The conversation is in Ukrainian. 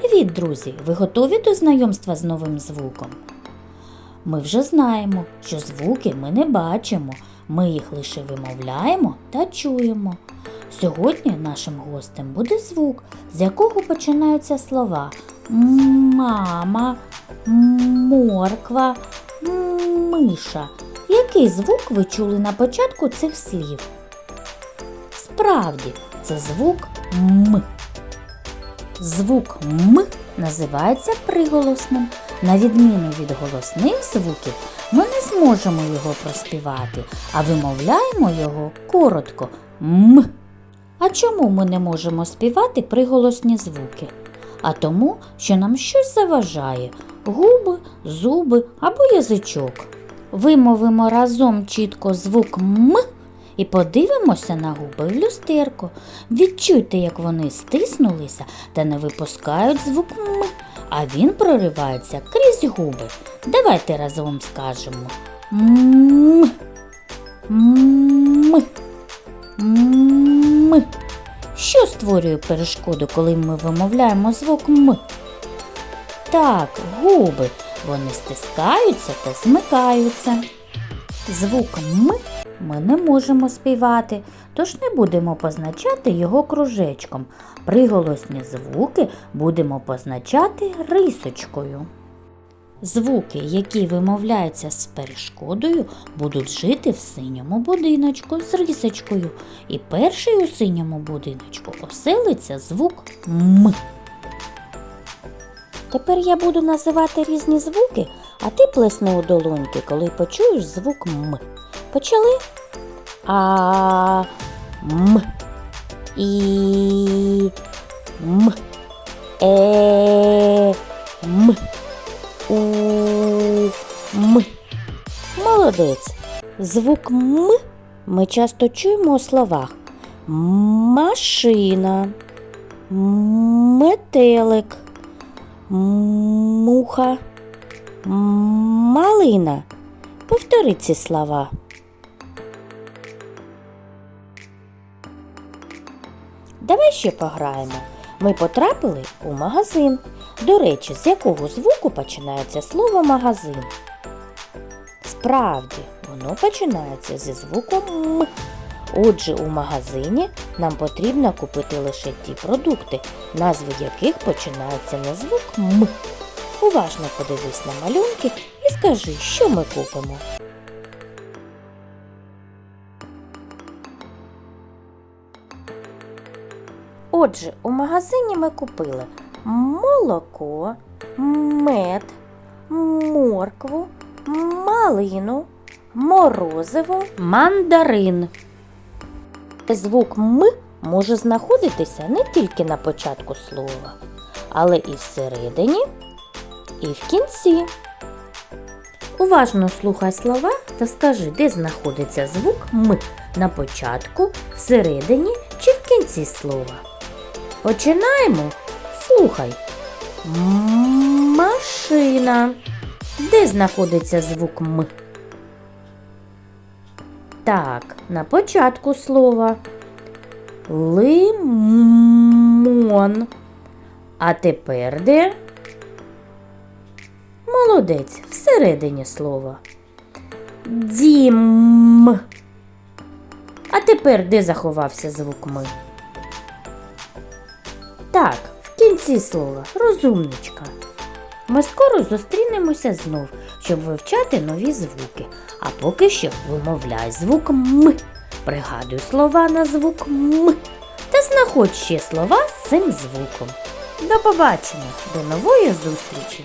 Привіт, друзі! Ви готові до знайомства з новим звуком? Ми вже знаємо, що звуки ми не бачимо, ми їх лише вимовляємо та чуємо. Сьогодні нашим гостем буде звук, з якого починаються слова мама, морква, миша. Який звук ви чули на початку цих слів? Справді, це звук М. Звук М називається приголосним. На відміну від голосних звуків, ми не зможемо його проспівати, а вимовляємо його коротко М. А чому ми не можемо співати приголосні звуки? А тому, що нам щось заважає губи, зуби або язичок. Вимовимо разом чітко звук М і подивимося на губи в люстерко. Відчуйте, як вони стиснулися та не випускають звук М, а він проривається крізь губи. Давайте разом скажемо М. М. М. Що створює перешкоду, коли ми вимовляємо звук М? Так, губи. Вони стискаються та змикаються. Звук М ми не можемо співати, тож не будемо позначати його кружечком. Приголосні звуки будемо позначати рисочкою. Звуки, які вимовляються з перешкодою, будуть жити в синьому будиночку з рисочкою. І перший у синьому будиночку оселиться звук М. Тепер я буду називати різні звуки, а ти плесни у долоньки, коли почуєш звук М. Почали? А М. І М. Е М. У М. Молодець. Звук М ми часто чуємо у словах машина, метелик, муха, малина. Повтори ці слова. Давай ще пограємо. Ми потрапили у магазин. До речі, з якого звуку починається слово магазин? Справді, воно починається зі звуком М. Отже, у магазині нам потрібно купити лише ті продукти, назви яких починаються на звук М. Уважно подивись на малюнки і скажи, що ми купимо. Отже, у магазині ми купили молоко, мед, моркву, малину, морозиво, мандарин. Звук М може знаходитися не тільки на початку слова, але і всередині, і в кінці. Уважно слухай слова та скажи, де знаходиться звук М на початку, всередині чи в кінці слова. Починаємо. Слухай. Машина. Де знаходиться звук М? Так, на початку слова. Лимон. А тепер де? Молодець, всередині слова. Дім. А тепер де заховався звук Ми? Так, в кінці слова розумничка. Ми скоро зустрінемося знов, щоб вивчати нові звуки. А поки що вимовляй звук М. Пригадуй слова на звук М. Та знаходь ще слова з цим звуком. До побачення, до нової зустрічі!